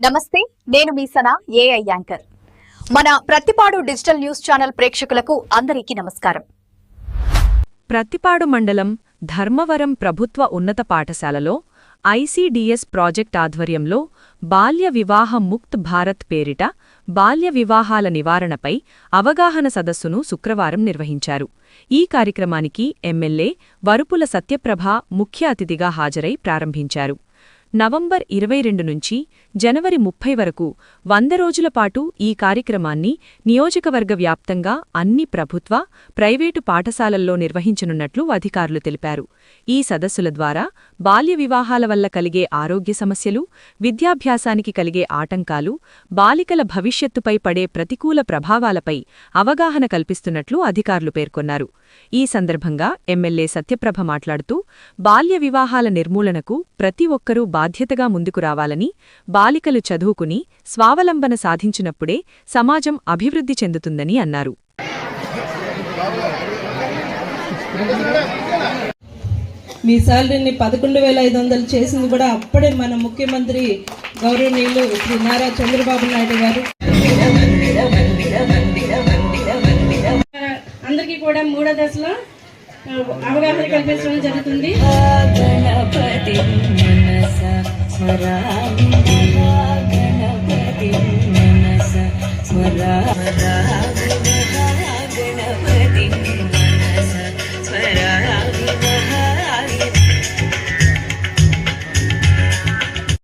నమస్తే నేను మీ Sana AI anchor. మన ప్రతిపాడు డిజిటల్ న్యూస్ ఛానల్ ప్రేక్షకులకు అందరికీ నమస్కారం. ప్రత్తిపాడు మండలం ధర్మవరం ప్రభుత్వ ఉన్నత పాఠశాలలో ఐసీడీఎస్ ప్రాజెక్ట్ ఆధ్వర్యంలో బాల్య వివాహ ముక్త్ భారత్ పేరిట బాల్య వివాహాల నివారణపై అవగాహన సదస్సును శుక్రవారం నిర్వహించారు. ఈ కార్యక్రమానికి ఎమ్మెల్యే వరుపుల సత్యప్రభ ముఖ్య అతిథిగా హాజరై ప్రారంభించారు. నవంబర్ ఇరవై రెండు నుంచి జనవరి ముప్పై వరకు వంద రోజుల పాటు ఈ కార్యక్రమాన్ని నియోజకవర్గ వ్యాప్తంగా అన్ని ప్రభుత్వ ప్రైవేటు పాఠశాలల్లో నిర్వహించనున్నట్లు అధికారులు తెలిపారు. ఈ సదస్సుల ద్వారా బాల్య వివాహాల వల్ల కలిగే ఆరోగ్య సమస్యలు విద్యాభ్యాసానికి కలిగే ఆటంకాలు బాలికల భవిష్యత్తుపై పడే ప్రతికూల ప్రభావాలపై అవగాహన కల్పిస్తున్నట్లు అధికారులు పేర్కొన్నారు. ఈ సందర్భంగా ఎమ్మెల్యే సత్యప్రభ మాట్లాడుతూ బాల్య వివాహాల నిర్మూలనకు ప్రతి ఒక్కరూ బాధ్యతగా ముందుకు రావాలని బాలికలు చదువుకుని స్వావలంబన సాధించినప్పుడే సమాజం అభివృద్ధి చెందుతుందని అన్నారు. మీ శాలరీని పదకొండు వేల ఐదు వందలు చేసింది కూడా అప్పుడే మన ముఖ్యమంత్రి గౌరవనీయులు శ్రీ నారా చంద్రబాబు నాయుడు గారు. అందరికీ కూడా మూడో దశలో అవగాహన కల్పించడం జరుగుతుంది. స్వరా గణపతి మనస స్వరా